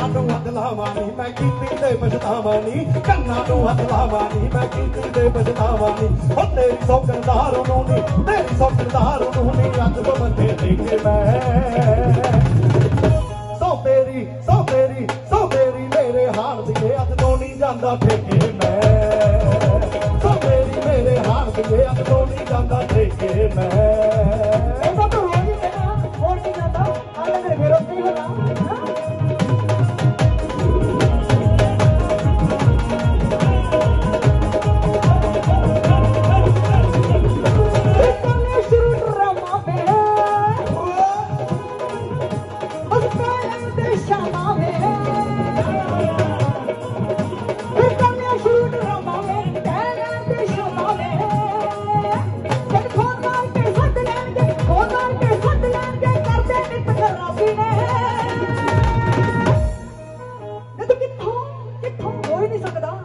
ਕੰਨਾਂ ਨੂੰ ਹੱਥ ਲਾਵਾਂ ਨੀ, ਮੈਂ ਕੀਤੀ ਤੇ ਪਛਤਾਵਾਂ ਨੀ। ਕੰਨਾਂ ਨੂੰ ਹੱਥ ਲਾਵਾਂ ਨੀ, ਮੈਂ ਕੀਤੀ ਤੇ ਪਛਤਾਵਾਂ ਨੀ। ਹੋ ਤੇਰੀ ਸੌਕਰਦਾਰ ਨੂੰ ਨੀ, ਤੇਰੀ ਸੌਕਰਦਾਰ ਨੂੰ ਨੀ ਅੱਜ ਬੰਦੇ ਦੇਖੇ ਮੈਂ। ਸੋ ਤੇਰੀ ਸੋ ਤੇਰੀ ਸੋ ਤੇਰੀ ਮੇਰੇ ਹਾਲ ਦੀ ਅੱਜ ਤੋਂ ਨਹੀਂ ਜਾਂਦਾ ਠੇਕੇ ਮੈਂ। ਸੋ ਤੇਰੀ ਮੇਰੇ ਹਾਲ ਦੀ ਅੱਜ ਤੋਂ ਨਹੀਂ ਜਾਂਦਾ सकदा